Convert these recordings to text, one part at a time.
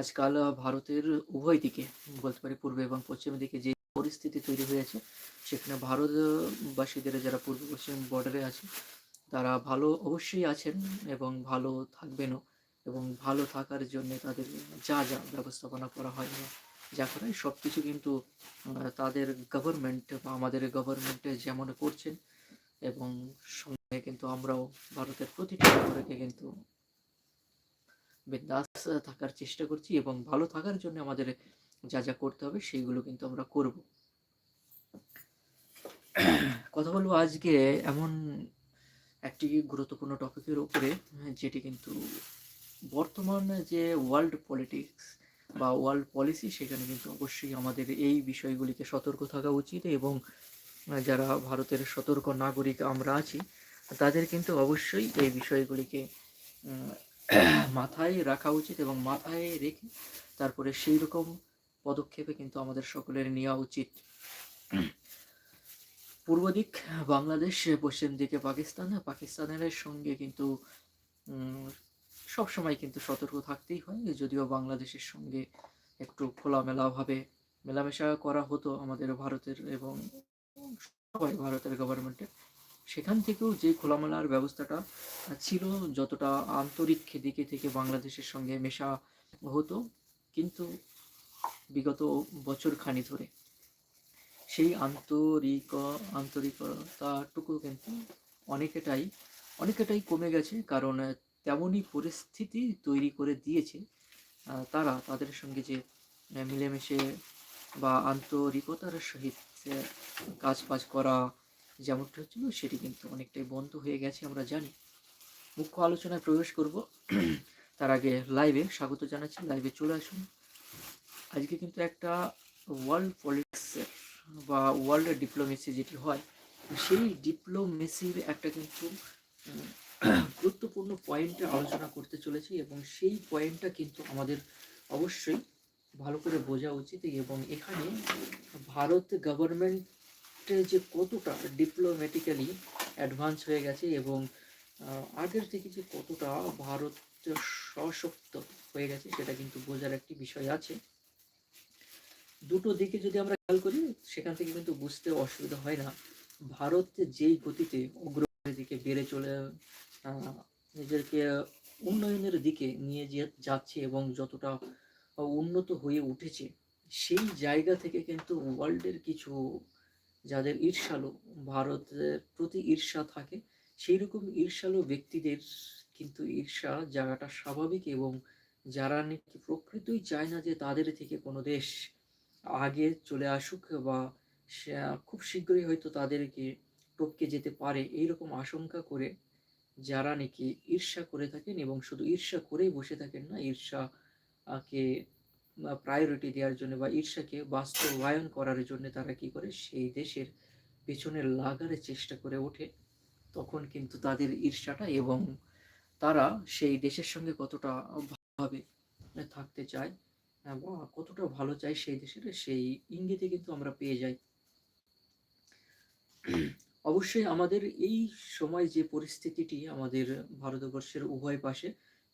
আজকাল ভারতের উভয় দিকে, বলতে পারি পূর্ব এবং পশ্চিমের দিকে যে পরিস্থিতি তৈরি হয়েছে, সেখানে ভারতবাসীদের যারা পূর্ব পশ্চিম বর্ডারে আছে, তারা ভালো অবশ্যই আছেন এবং ভালো থাকবেনও এবং ভালো থাকার জন্য তাদের যা যা ব্যবস্থাপনা করা হয় যা করা সব কিছু কিন্তু তাদের গভর্নমেন্ট বা আমাদের গভর্নমেন্টে যেমন করছেন এবং সঙ্গে কিন্তু আমরাও ভারতের প্রতিটি নাগরিকে কিন্তু বিন্দাস থাকার চেষ্টা করছি এবং ভালো থাকার জন্য আমাদের যা যা করতে হবে সেইগুলো কিন্তু আমরা করব। কথা বলব আজকে এমন একটি গুরুত্বপূর্ণ টপিকের উপরে যেটি কিন্তু বর্তমান যে ওয়ার্ল্ড পলিটিক্স বা ওয়ার্ল্ড পলিসি সেখানে কিন্তু অবশ্যই আমাদের এই বিষয়গুলিকে সতর্ক থাকা উচিত এবং যারা ভারতের সতর্ক নাগরিক আমরা আছি, তাদের কিন্তু অবশ্যই এই বিষয়গুলিকে মাথায় রাখা উচিত এবং মাথায় রেখে তারপরে সেই রকম পদক্ষেপে কিন্তু আমাদের সকলের নেওয়া উচিত। পূর্ব দিক বাংলাদেশ পশ্চিম দিকে পাকিস্তান। পাকিস্তানের সঙ্গে কিন্তু সবসময় কিন্তু সতর্ক থাকতেই হয়। যদিও বাংলাদেশের সঙ্গে একটু খোলামেলাভাবে মেলামেশা করা হতো আমাদের ভারতের এবং সবাই ভারতের গভর্নমেন্টের সেখান থেকেও যে খোলামেলার ব্যবস্থাটা ছিল যতটা আন্তরিক দিকে থেকে বাংলাদেশের সঙ্গে মেশা হতো, কিন্তু বিগত বছর খানি ধরে সেই আন্তরিক, আন্তরিকতাটুকু কিন্তু অনেকটাই অনেকটাই কমে গেছে। কারণ তেমনই পরিস্থিতি তৈরি করে দিয়েছে তারা তাদের সঙ্গে যে মিলেমিশে বা আন্তরিকতার সহিত কাজ বাজ করা যেমনটা হচ্ছিল, সেটি কিন্তু অনেকটাই বন্ধ হয়ে গেছে, আমরা জানি। মুখ্য আলোচনায় প্রবেশ করব। তার আগে লাইভে স্বাগত জানাচ্ছি। লাইভে চলে আসুন। আজকে কিন্তু একটা ওয়ার্ল্ড পলিটিক্সের বা ওয়ার্ল্ড ডিপ্লোমেসি যেটি হয়, সেই ডিপ্লোমেসির একটা কিন্তু গুরুত্বপূর্ণ পয়েন্টে আলোচনা করতে চলেছি এবং সেই পয়েন্টটা কিন্তু আমাদের অবশ্যই ভালো করে বোঝা উচিত এবং এখানে ভারত গভর্নমেন্ট যে কতটা ডিপ্লোম্যাটিক্যালি অ্যাডভান্স হয়ে গেছে এবং আগের থেকে যে কতটা ভারত সশক্ত হয়ে গেছে সেটা কিন্তু বোঝার একটি বিষয় আছে। দুটো দিকে যদি আমরা খেয়াল করি, সেখান থেকে কিন্তু বুঝতে অসুবিধা হয় না। ভারত যেই গতিতে অগ্রগতির দিকে বেড়ে চলে নিজেকে উন্নয়নের দিকে নিয়ে যে- যাচ্ছে এবং যতটা উন্নত হয়ে উঠেছে, সেই জায়গা থেকে কিন্তু ওয়ার্ল্ডের কিছু যাদের ঈর্ষালু ভারতের প্রতি ঈর্ষা থাকে সেই রকম ঈর্ষালু ব্যক্তিদের কিন্তু ঈর্ষা জায়গাটা স্বাভাবিক এবং যারা নাকি প্রকৃতই চায় না যে তাদের থেকে কোনো দেশ আগে চলে আসুক বা খুব শীঘ্রই হয়তো তাদেরকে টপকে যেতে পারে এইরকম আশঙ্কা করে যারা নাকি ঈর্ষা করে থাকেন এবং শুধু ঈর্ষা করেই বসে থাকেন না ঈর্ষা আহ, কে প্রায়োরিটি দেওয়ার জন্য বা ঈর্ষাকে বাস্তবায়ন করার জন্য তারা কি করে? সেই দেশের পেছনে লাগার চেষ্টা করে ওঠে। তখন কিন্তু তাদের ঈর্ষাটা এবং তারা সেই দেশের সঙ্গে কতটা ভালোভাবে থাকতে চায় বা কতটা ভালো চায় সেই দেশের, সেই ইঙ্গিতে কিন্তু আমরা পেয়ে যাই। অবশ্যই আমাদের এই সময় যে পরিস্থিতিটি আমাদের ভারতবর্ষের উভয় পাশে,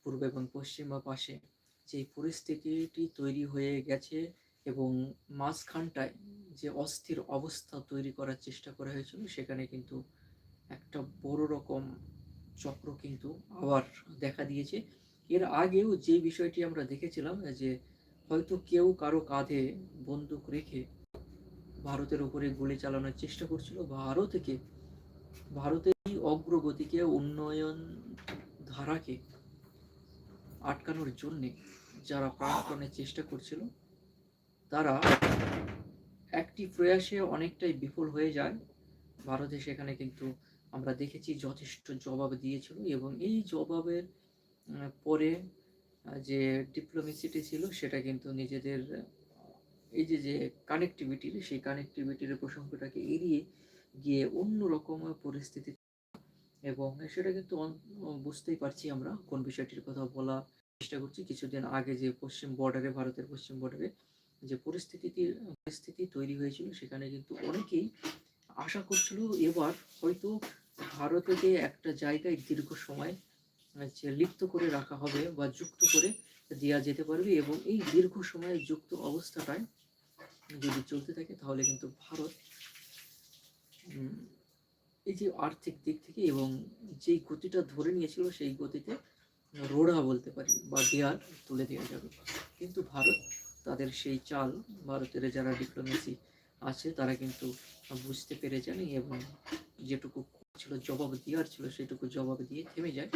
পূর্ব এবং পশ্চিম পাশে যে পরিস্থিতিটি তৈরি হয়ে গেছে এবং মাঝখানটায় যে অস্থির অবস্থা তৈরি করার চেষ্টা করা হয়েছিল, সেখানে কিন্তু একটা বড় রকম চক্র কিন্তু আবার দেখা দিয়েছে। এর আগেও যে বিষয়টি আমরা দেখেছিলাম, যে হয়তো কেউ কারও কাঁধে বন্দুক রেখে ভারতের উপরে গুলি চালানোর চেষ্টা করছিল, ভারতকে, ভারতের অগ্রগতিকে উন্নয়ন ধারাকে আটকানোর জন্যে যারা প্রাণপণে চেষ্টা করছিল, তারা একটি প্রয়াসে অনেকটাই বিফল হয়ে যায়। ভারতে সেখানে কিন্তু আমরা দেখেছি যথেষ্ট জবাব দিয়েছিল এবং এই জবাবের পরে যে ডিপ্লোমেসিটি ছিল সেটা কিন্তু নিজেদের, এই যে যে কানেক্টিভিটির সেই কানেক্টিভিটির প্রসঙ্গটাকে এড়িয়ে গিয়ে অন্য রকম পরিস্থিতি এবং সেটা কিন্তু বুঝতেই পারছি আমরা কোন বিষয়টির কথা বলা চেষ্টা করছি কিছুদিন আগে যে পশ্চিম বর্ডারে ভারতের পশ্চিম বর্ডারে যে পরিস্থিতি পরিস্থিতি তৈরি হয়েছিল, সেখানে কিন্তু অনেকেই আশা করছিল এবার হয়তো ভারতকে একটা জায়গায় দীর্ঘ সময় লিপ্ত করে রাখা হবে বা যুক্ত করে দেওয়া যেতে পারবে এবং এই দীর্ঘ সময়ে যুক্ত অবস্থাটায় যদি চলতে থাকে, তাহলে কিন্তু ভারত এই যে আর্থিক দিক থেকে এবং যেই গতিটা ধরে নিয়েছিল, সেই গতিতে রোড়া বলতে পারি বা দেয়াল তুলে দেওয়া যাবে। কিন্তু ভারত তাদের সেই চাল, ভারতের যারা ডিপ্লোমেসি আছে, তারা কিন্তু বুঝতে পেরে যান এবং যেটুকু ছিল, জবাব দেওয়ার ছিল, সেটুকু জবাব দিয়ে থেমে যায়।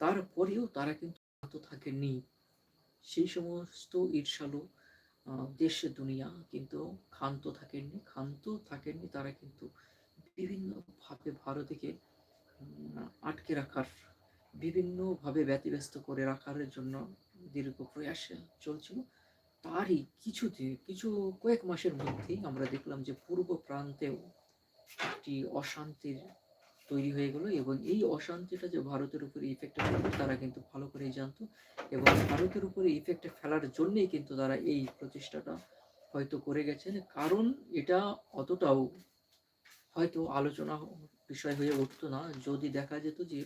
তারপরেও তারা কিন্তু থাকেনি সেই সমস্ত ঈর্ষালু দেশ, দুনিয়া কিন্তু ক্ষান্ত থাকেননি। ক্ষান্ত থাকেননি তারা কিন্তু বিভিন্নভাবে ভারতকে আটকে রাখার বিভিন্নভাবে ব্যতিব্যস্ত করে রাখার জন্য দীর্ঘ প্রয়াস চলছিল। তারই কিছুতে, কিছু কয়েক মাসের মধ্যেই আমরা দেখলাম যে পূর্ব প্রান্তেও একটি অশান্তির তৈরি হয়ে গেল এবং এই অশান্তিটা যে ভারতের উপরে ইফেক্ট ফেলবে তারা কিন্তু ভালো করেই জানতো এবং ভারতের উপরে ইফেক্ট ফেলার জন্যেই কিন্তু তারা এই প্রচেষ্টাটা হয়তো করে গেছেন। কারণ এটা অতটাও হয়তো আলোচনা বিষয় হয়ে উঠতো না। যদি দেখা যেত যে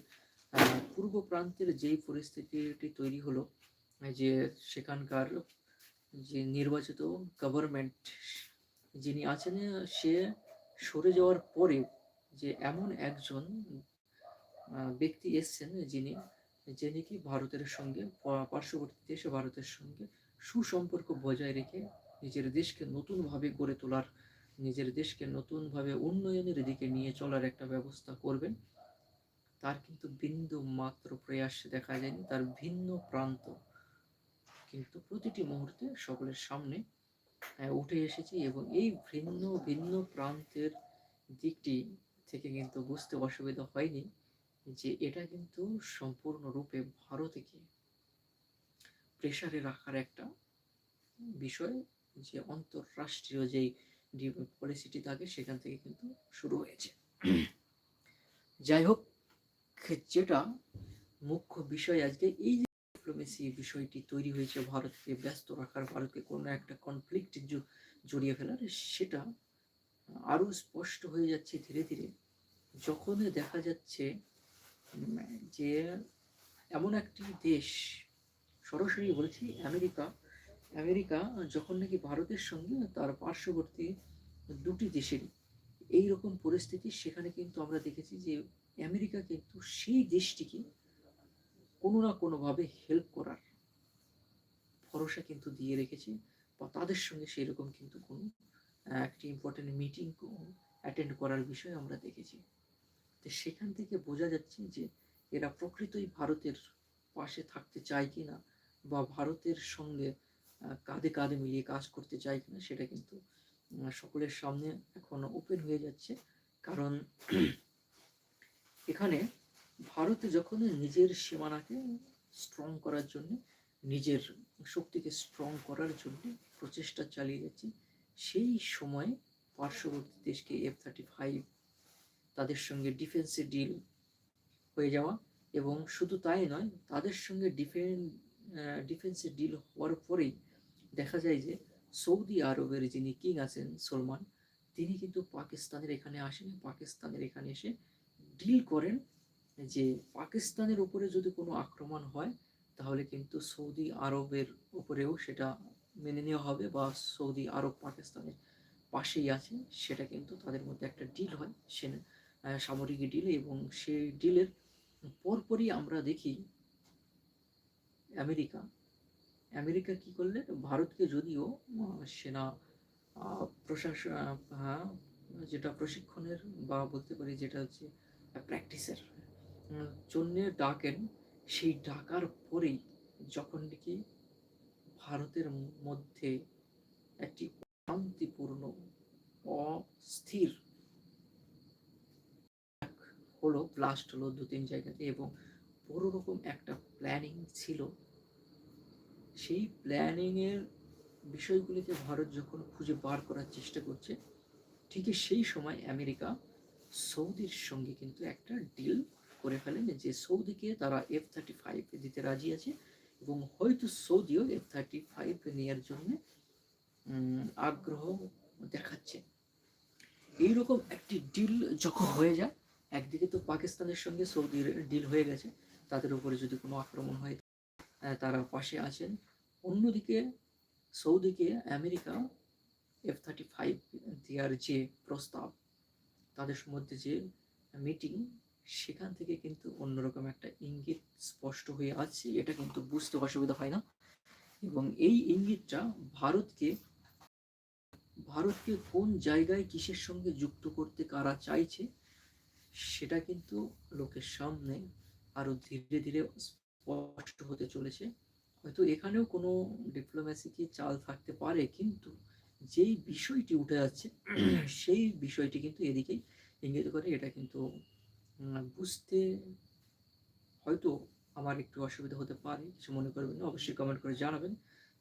পূর্ব প্রান্তের যেই পরিস্থিতিটি তৈরি হলো যে সেখানকার যে নির্বাচিত গভর্নমেন্ট যিনি আছেন, সে সরে যাওয়ার পরে যে এমন একজন ব্যক্তি এসছেন যিনি যিনি কি ভারতের সঙ্গে পার্শ্ববর্তী দেশ ভারতের সঙ্গে সুসম্পর্ক বজায় রেখে নিজের দেশকে নতুনভাবে গড়ে তোলার, নিজের দেশকে নতুনভাবে উন্নয়নের দিকে নিয়ে চলার একটা ব্যবস্থা করবেন। তার কিন্তু বিন্দু মাত্র প্রয়াস দেখা যায়নি, তার ভিন্ন প্রান্ত। কিন্তু প্রতিটি মুহূর্তে সকলের সামনে উঠে এসেছি এবং এই ভিন্ন ভিন্ন প্রান্তের দিকটি থেকে কিন্তু বুঝতে অসুবিধা হয়নি যে এটা কিন্তু সম্পূর্ণরূপে ভারতকে প্রেসারে রাখার একটা বিষয় যে অন্তঃরাষ্ট্রীয় যেই পলিসিটি থাকে সেখান থেকে কিন্তু শুরু হয়েছে। যাই হোক যেটা মুখ্য বিষয় আজকে এই যে ডিপ্লোমেসি বিষয়টি তৈরি হয়েছে ভারতকে ব্যস্ত রাখার, ভারতকে কোনো একটা কনফ্লিক্ট জড়িয়ে ফেলার, সেটা আরও স্পষ্ট হয়ে যাচ্ছে ধীরে ধীরে। যখন দেখা যাচ্ছে যে এমন একটি দেশ, সরাসরি বলছি আমেরিকা আমেরিকা যখন নাকি ভারতের সঙ্গে তার পার্শ্ববর্তী দুটি দেশেরই এই রকম পরিস্থিতি, সেখানে কিন্তু আমরা দেখেছি যে আমেরিকা কিন্তু সেই দেশটিকে কোনো না কোনোভাবে হেল্প করার ভরসা কিন্তু দিয়ে রেখেছে বা তাদের সঙ্গে সেই রকম কিন্তু কোনো একটি ইম্পর্টেন্ট মিটিং অ্যাটেন্ড করার বিষয় আমরা দেখেছি। তো সেখান থেকে বোঝা যাচ্ছে যে এরা প্রকৃতই ভারতের পাশে থাকতে চায় কি না বা ভারতের সঙ্গে কাঁধে কাঁধে মিলিয়ে কাজ করতে চায় কিনা সেটা কিন্তু সকলের সামনে এখন ওপেন হয়ে যাচ্ছে। কারণ এখানে ভারত যখন নিজের সীমানাকে স্ট্রং করার জন্য, নিজের শক্তিকে স্ট্রং করার জন্য প্রচেষ্টা চালিয়ে যাচ্ছে, সেই সময়ে পার্শ্ববর্তী দেশকে এফ থার্টি ফাইভ তাদের সঙ্গে ডিফেন্সে ডিল হয়ে যাওয়া এবং শুধু তাই নয়, তাদের সঙ্গে ডিফেন ডিফেন্সে ডিল হওয়ার পরেই দেখা যায় যে সৌদি আরবের যিনি কিং আছেন, সলমান, তিনি কিন্তু পাকিস্তানের এখানে আসেন। পাকিস্তানের এখানে এসে ডিল করেন যে পাকিস্তানের উপরে যদি কোনো আক্রমণ হয়, তাহলে কিন্তু সৌদি আরবের উপরেও সেটা মেনে নেওয়া হবে বা সৌদি আরব পাকিস্তানের পাশেই আছে, সেটা কিন্তু তাদের মধ্যে একটা ডিল হয়, সে সামরিক ডিল এবং সেই ডিলের পরপরই আমরা দেখি আমেরিকা। আমেরিকা কি করলে? ভারতকে যদিও সেনা প্রশাসন যেটা প্রশিক্ষণের বা বলতে পারি যেটা হচ্ছে প্র্যাকটিসের জন্যে ডাকেন, সেই ডাকার পরেই যখন নাকি ভারতের মধ্যে একটি শান্তিপূর্ণ অস্থির হলো ব্লাস্ট হলো দু তিন জায়গাতে এবং বড় রকম একটা প্ল্যানিং ছিল। সেই প্ল্যানিংয়ের বিষয়গুলিকে ভারত যখন খুঁজে বার করার চেষ্টা করছে, ঠিকই সেই সময় আমেরিকা সৌদির সঙ্গে কিন্তু একটা ডিল করে ফেলেন যে সৌদিকে তারা এফ থার্টি ফাইভ দিতে রাজি আছে এবং হয়তো সৌদিও এফ থার্টি ফাইভ নেওয়ার জন্য আগ্রহ দেখাচ্ছে। এইরকম একটি ডিল যখন হয়ে যায়, একদিকে তো পাকিস্তানের সঙ্গে সৌদির ডিল হয়ে গেছে, তাদের উপরে যদি কোনো আক্রমণ হয় তারা পাশে আছেন। অন্যদিকে সৌদিকে আমেরিকা এফ থার্টি ফাইভ দেওয়ার যে প্রস্তাব তাদের মধ্যে যে মিটিং সেখান থেকে কিন্তু অন্যরকম একটা ইঙ্গিত স্পষ্ট হয়ে আছে। এটা কিন্তু বুঝতে অসুবিধা হয় না। এবং এই ইঙ্গিতটা ভারতকে ভারতকে কোন জায়গায় কিসের সঙ্গে যুক্ত করতে কারা চাইছে, সেটা কিন্তু লোকের সামনে আরও ধীরে ধীরে স্পষ্ট হতে চলেছে। হয়তো এখানেও কোনো ডিপ্লোম্যাসি কি চাল থাকতে পারে, কিন্তু যেই বিষয়টি উঠে যাচ্ছে, সেই বিষয়টি কিন্তু এদিকেই ইঙ্গিত করে। এটা কিন্তু বুঝতে হয়তো আমার একটু অসুবিধা হতে পারে, কিছু মনে করবেন না। অবশ্যই কমেন্ট করে জানাবেন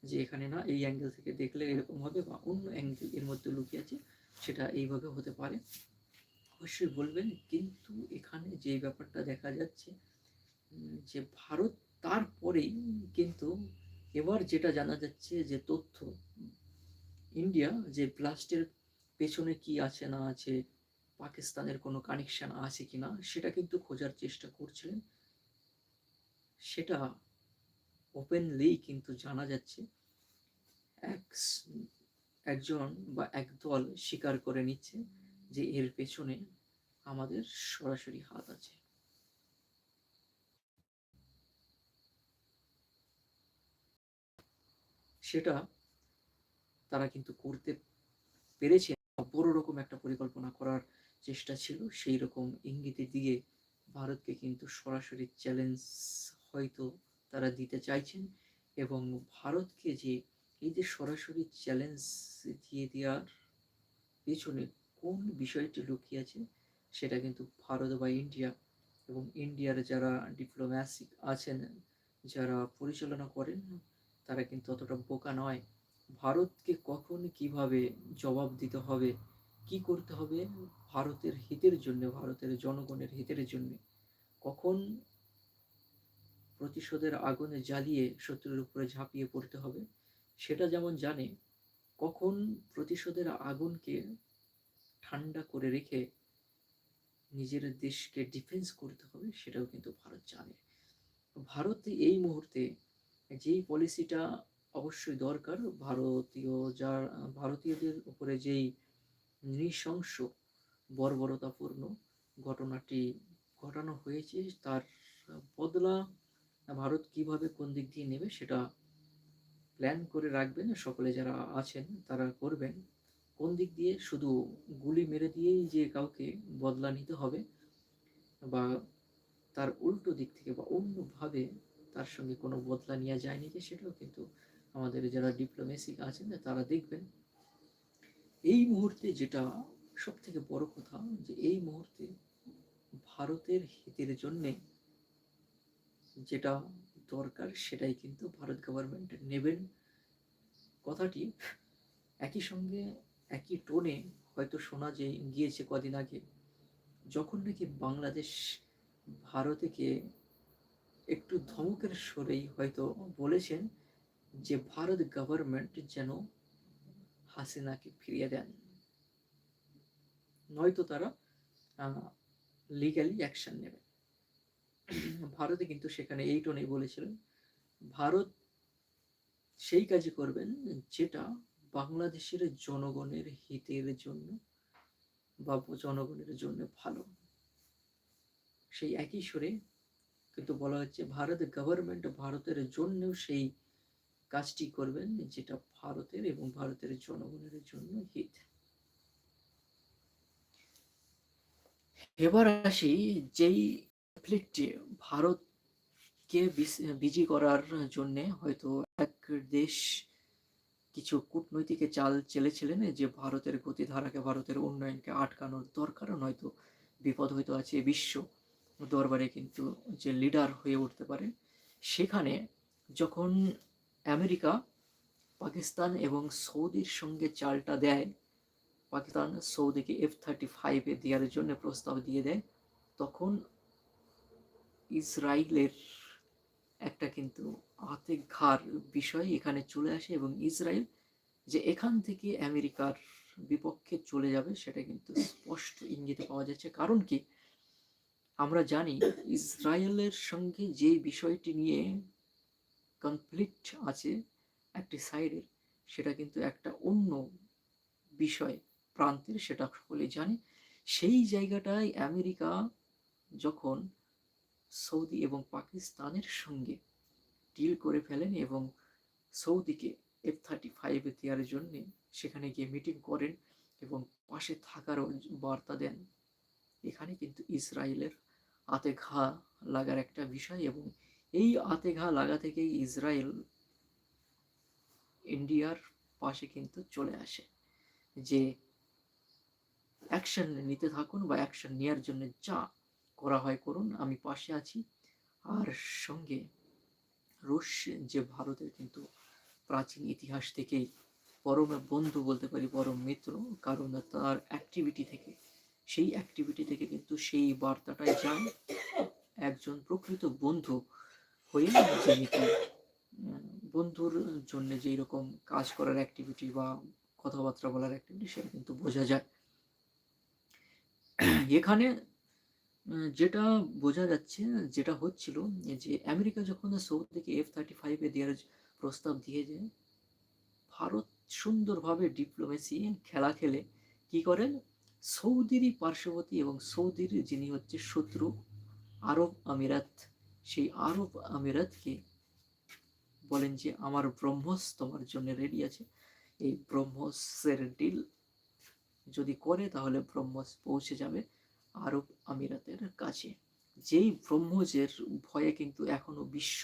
যে এখানে না এই অ্যাঙ্গেল থেকে দেখলে এরকম হবে বা অন্য অ্যাঙ্গেল এর মধ্যে লুকিয়ে আছে, সেটা এইভাবে হতে পারে। অবশ্যই বলবেন, কিন্তু এখানে যে ব্যাপারটা দেখা যাচ্ছে যে ভারত তারপরেই কিন্তু এবার যেটা জানা যাচ্ছে যে তথ্য ইন্ডিয়া যে ব্লাস্টের পেছনে কি আছে, না আছে, পাকিস্তানের কোনো কানেকশন আছে কিনা, সেটা কিন্তু খোঁজার চেষ্টা করছিলেন। সেটা ওপেনলি কিন্তু জানা যাচ্ছে। এক একজন বা এক দল স্বীকার করে নিচ্ছে যে এর পেছনে আমাদের সরাসরি হাত আছে। সেটা তারা কিন্তু করতে পেরেছে। বড় রকম একটা পরিকল্পনা করার চেষ্টা ছিল। সেই রকম ইঙ্গিতে দিয়ে ভারতকে কিন্তু সরাসরি চ্যালেঞ্জ হয়তো তারা দিতে চাইছেন এবং ভারতকে যে এই যে সরাসরি চ্যালেঞ্জ দিয়ে দেওয়ার পেছনে কোন বিষয়টি লুকিয়ে আছে, সেটা কিন্তু ভারত বা ইন্ডিয়া এবং ইন্ডিয়ার যারা ডিপ্লোম্যাসি আছেন, যারা পরিচালনা করেন, তারা কিন্তু অতটা বোকা নয়। ভারতকে কখন কীভাবে জবাব দিতে হবে? কি করতে হবে ভারতের হিতের জন্য, ভারতের জনগণের হিতের জন্য? কখন প্রতিশোধের আগুনে জ্বালিয়ে শত্রুর উপরে ঝাঁপিয়ে পড়তে হবে? সেটা যেমন জানে, কখন প্রতিশোধের আগুনকে ঠান্ডা করে রেখে নিজের দেশকে ডিফেন্স করতে হবে, সেটাও কিন্তু ভারত জানে। ভারত এই মুহূর্তে যেই পলিসিটা অবশ্যই দরকার। ভারতীয় যার, ভারতীয়দের উপরে যেই নৃশংস বর্বরতাপূর্ণ ঘটনাটি ঘটানো হয়েছে, তার বদলা ভারত কীভাবে কোন দিক দিয়ে নেবে সেটা প্ল্যান করে রাখবেন। সকলে যারা আছেন তারা করবেন। কোন দিক দিয়ে? শুধু গুলি মেরে দিয়েই যে কাউকে বদলা নিতে হবে বা তার উল্টো দিক থেকে বা অন্যভাবে তার সঙ্গে কোনো বদলা নেওয়া যায়নি যে, সেটাও কিন্তু আমাদের যারা ডিপ্লোমেসি আছেন, তারা দেখবেন এই মুহূর্তে যেটা সব থেকে বড় কথা, যে এই মুহূর্তে ভারতের হিতের জন্যে যেটা দরকার সেটাই কিন্তু ভারত গভর্নমেন্ট নেবেন। কথাটি একই সঙ্গে একই টোনে হয়তো শোনা যে গিয়েছে কদিন আগে, যখন নাকি বাংলাদেশ ভারতকে একটু ধমকের সরেই হয়তো বলেছেন যে ভারত গভর্নমেন্ট যেন হাসিনাকে ফিরিয়ে দেন। নয়তো তারা লিগ্যালি অ্যাকশন নেবে। ভারতে কিন্তু সেখানে এই টোনেই বলেছিলেন। ভারত সেই কাজই করবেন যেটা বাংলাদেশের জনগণের হিতের জন্য বা জনগণের জন্য ভালো। সেই একই সুরে কিন্তু বলা হচ্ছে, ভারত গভর্নমেন্ট ভারতের জন্যও সেই কাজটি করবেন যেটা ভারতের এবং ভারতের জনগণের জন্য হিত এবার আসি যেই কনফ্লিক্টে ভারতকে বিজি করার জন্য হয়তো এক দেশ কিছু কূটনৈতিক চাল চেলেছিলেন যে ভারতের গতিধারাকে, ভারতের উন্নয়নকে আটকানোর দরকার নয়তো বিপদ হয়তো আছে, বিশ্ব দরবারে কিন্তু যে লিডার হয়ে উঠতে পারে, সেখানে যখন আমেরিকা, পাকিস্তান এবং সৌদির সঙ্গে চালটা দেয়। পাকিস্তান সৌদিকে এফ থার্টি ফাইভে দেওয়ার জন্য প্রস্তাব দিয়ে দেয়। তখন ইসরায়েলের একটা কিন্তু হাতে ঘার বিষয় এখানে চলে আসে এবং ইসরায়েল যে এখান থেকে আমেরিকার বিপক্ষে চলে যাবে সেটা কিন্তু স্পষ্ট ইঙ্গিতে পাওয়া যাচ্ছে। কারণ কি? আমরা জানি ইসরায়েলের সঙ্গে যে বিষয়টি নিয়ে কনফ্লিক্ট আছে একটি সাইডের সেটা কিন্তু একটা অন্য বিষয়, প্রান্তের সেটা সকলেই জানে। সেই জায়গাটায় আমেরিকা যখন সৌদি এবং পাকিস্তানের সঙ্গে ডিল করে ফেলেন এবং সৌদিকে এফ থার্টি ফাইভে দেওয়ার জন্যে সেখানে গিয়ে মিটিং করেন এবং পাশে থাকারও বার্তা দেন, এখানে কিন্তু ইসরায়েলের হাতে ঘা লাগার একটা বিষয় এবং এই আতে ঘা লাগা থেকেই ইসরায়েল ইন্ডিয়ার পাশে কিন্তু চলে আসে। যে অ্যাকশন নিতে থাকুন বা অ্যাকশন নেওয়ার জন্য যা করা হয় করুন, আমি পাশে আছি। আর সঙ্গে রুশ যে ভারতের কিন্তু প্রাচীন ইতিহাস থেকেই পরম বন্ধু বলতে পারি, পরম মিত্র, কারণ তার অ্যাক্টিভিটি থেকে, সেই অ্যাক্টিভিটি থেকে কিন্তু সেই বার্তাটাই যায়। একজন প্রকৃত বন্ধু হয়ে বন্ধুর জন্য যেই রকম কাজ করার অ্যাক্টিভিটি বা কথাবার্তা বলার অ্যাক্টিভিটি সেটা কিন্তু বোঝা যায়। এখানে যেটা বোঝা যাচ্ছে, যেটা হচ্ছিল যে আমেরিকা যখন সৌদিকে এফ থার্টি ফাইভে দেওয়ার প্রস্তাব দিয়ে যায় ভারত সুন্দরভাবে ডিপ্লোমেসি খেলা খেলে কি করেন সৌদিরই পার্শ্ববর্তী এবং সৌদির যিনি হচ্ছে শত্রু আরব আমিরাত সেই আরব আমিরাতকে বলেন যে, আমার ব্রহ্মস তোমার জন্য রেডি আছে। এই ব্রহ্মসের ডিল যদি করে, তাহলে ব্রহ্মস পৌঁছে যাবে আরব আমিরাতের কাছে। যেই ব্রহ্মজের ভয়ে কিন্তু এখনও বিশ্ব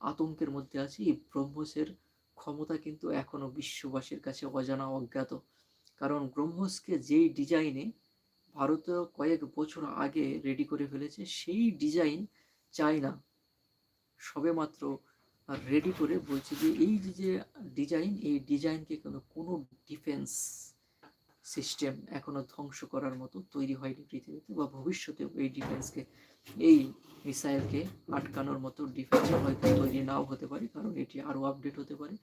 আতঙ্কের মধ্যে আছে, এই ব্রহ্মসের ক্ষমতা কিন্তু এখনও বিশ্ববাসীর কাছে অজানা, অজ্ঞাত। কারণ ব্রহ্মসকে যেই ডিজাইনে ভারত কয়েক বছর আগে রেডি করে ফেলেছে, সেই ডিজাইন চায়না সবে মাত্র রেডি করে বলছে যে, এই যে ডিজাইন এই ডিজাইনকে কোনো কোনো ডিফেন্স সিস্টেম এখনও ধ্বংস করার মতো তৈরি হয়নি পৃথিবীতে বা ভবিষ্যতেও এই ডিফেন্সকে এই মিসাইলকে আটকানোর মতো ডিফেন্স হয়তো তৈরি নাও হতে পারে, কারণ এটি আরও আপডেট হতে পারে।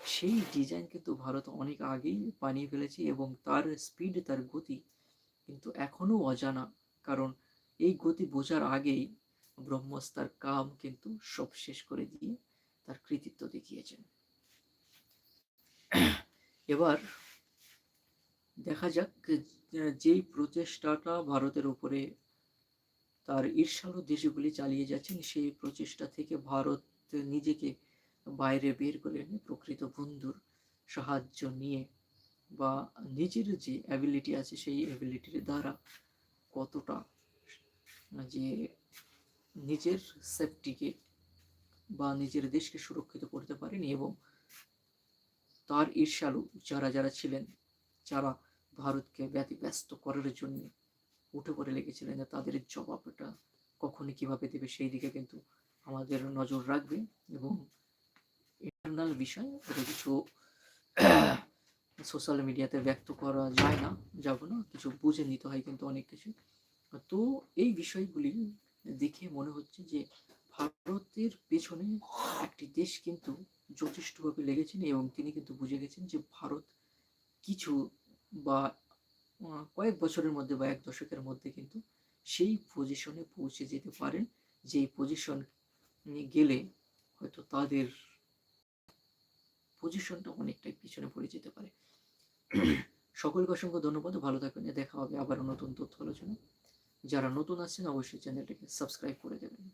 সেই ডিজাইন কিন্তু ভারত অনেক আগেই বানিয়ে ফেলেছে এবং তার স্পিড তার গতি কিন্তু এখনও অজানা। কারণ এই গতি বোঝার আগেই ব্রহ্মস তার কাম কিন্তু সব শেষ করে দিয়ে তার কৃতিত্ব দেখিয়েছেন। এবার দেখা যাক যেই প্রচেষ্টাটা ভারতের উপরে তার ঈর্ষালু দেশগুলি চালিয়ে যাচ্ছেন, সেই প্রচেষ্টা থেকে ভারত নিজেকে বাইরে বের করে এনে প্রকৃত বন্ধুর সাহায্য নিয়ে বা নিজের যে অ্যাবিলিটি আছে সেই অ্যাবিলিটির দ্বারা কতটা যে নিজের সেফটিকে বা নিজের দেশকে সুরক্ষিত করতে পারেনি এবং তার ঈর্ষালু যারা যারা ছিলেন, যারা ভারতকে ব্যতিব্যস্ত করার জন্য উঠে পড়ে লেগেছিলেন, তাদের জবাবটা কখনই কীভাবে দেবে সেই দিকে কিন্তু আমাদের নজর রাখবে এবং ইন্টারনাল বিষয় ওটা কিছু সোশ্যাল মিডিয়াতে ব্যক্ত করা যায় না, যাব না, কিছু বুঝে নিতে হয় কিন্তু অনেক কিছু। তো এই বিষয়গুলি দেখে মনে হচ্ছে যে ভারতের পেছনে একটি দেশ কিন্তু যথেষ্টভাবে লেগেছেন এবং তিনি কিন্তু বুঝে গেছেন যে ভারত কিছু বা কয়েক বছরের মধ্যে বা এক দশকের মধ্যে কিন্তু সেই পজিশনে পৌঁছে যেতে পারেন। যেই পজিশন গেলে হয়তো তাদের পজিশনটা অনেকটাই পিছনে পড়ে যেতে পারে। সকলকে অসংখ্য ধন্যবাদ। ভালো থাকবেন। দেখা হবে আবার নতুন তথ্য আলোচনা যারা নতুন আছেন অবশ্যই চ্যানেলটিকে সাবস্ক্রাইব করে দেবেন।